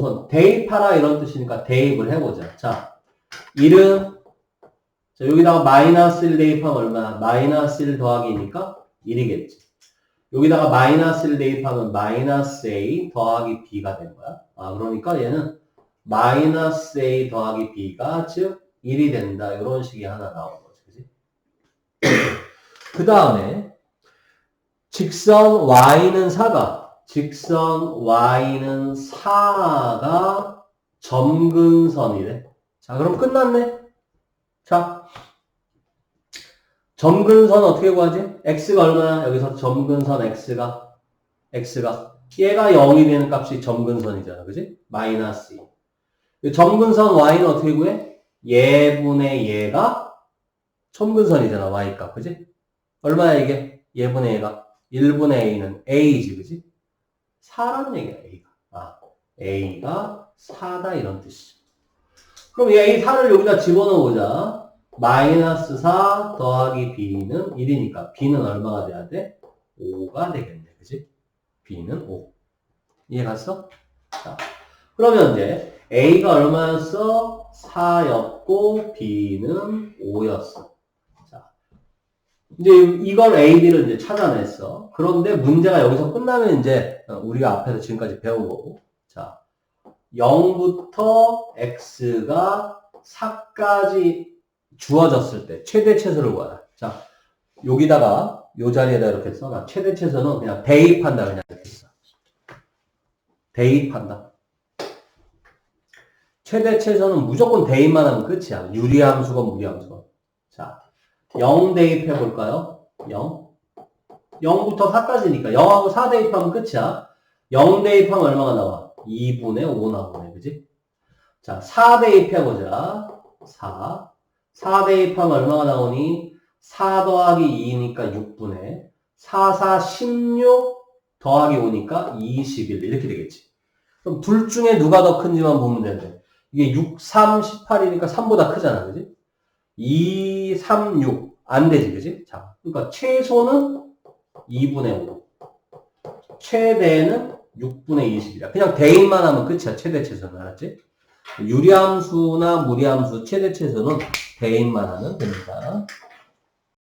우선 대입하라 이런 뜻이니까 대입을 해보자. 자, 1은 자, 여기다가 마이너스 1 대입하면 얼마나? 마이너스 1 더하기니까 1이겠지. 여기다가 마이너스 1 대입하면 마이너스 A 더하기 B가 된 거야. 아, 그러니까 얘는 마이너스 A 더하기 B가 즉 1이 된다. 이런 식이 하나 나오는 거지. 그지? 그 다음에 직선 Y는 4가 직선 Y는 4가 점근선이래. 자, 그럼 끝났네. 자, 점근선 어떻게 구하지? x가 얼마나? 여기서 점근선 x가 x가 얘가 0이 되는 값이 점근선이잖아. 그지? 마이너스 2. 이 점근선 y는 어떻게 구해? 얘분의 얘가 점근선이잖아. y 값. 그지? 얼마야 이게? 얘분의 얘가 1분의 a는 a지. 그지? 4라는 얘기야. a가. 아, a가 4다 이런 뜻이죠. 그럼 이 a 4를 여기다 집어넣어보자. 마이너스 4 더하기 b는 1이니까 b는 얼마가 돼야 돼? 5가 되겠네. 그지? b는 5. 이해 갔어? 자, 그러면 이제 a가 얼마였어? 4였고 b는 5였어. 자, 이제 이걸 a, b를 이제 찾아냈어. 그런데 문제가 여기서 끝나면 이제 우리가 앞에서 지금까지 배운 거고. 자, 0부터 x가 4까지 주어졌을 때 최대 최소를 구하라. 자, 여기다가 요 자리에다 이렇게 써놔. 최대 최소는 그냥 대입한다 그냥 이렇게 써. 대입한다. 최대 최소는 무조건 대입만 하면 끝이야. 유리함수건 무리함수건. 자, 0 대입해 볼까요? 0. 0부터 4까지니까 0하고 4 대입하면 끝이야. 0 대입하면 얼마가 나와? 2분의 5 나오네. 그지? 자, 4 대입해 보자. 4. 4 대입하면 얼마가 나오니? 4 더하기 2니까 6분의 4, 4, 16 더하기 5니까 21 이렇게 되겠지. 그럼 둘 중에 누가 더 큰지만 보면 되는데 이게 6, 3, 18이니까 3보다 크잖아. 그지? 2, 3, 6. 안 되지. 그지? 자, 그러니까 최소는 2분의 5. 최대는 6분의 20이야. 그냥 대입만 하면 끝이야. 최대 최소는. 알았지? 유리함수나 무리함수 최대 최소는 대입만 하면 됩니다.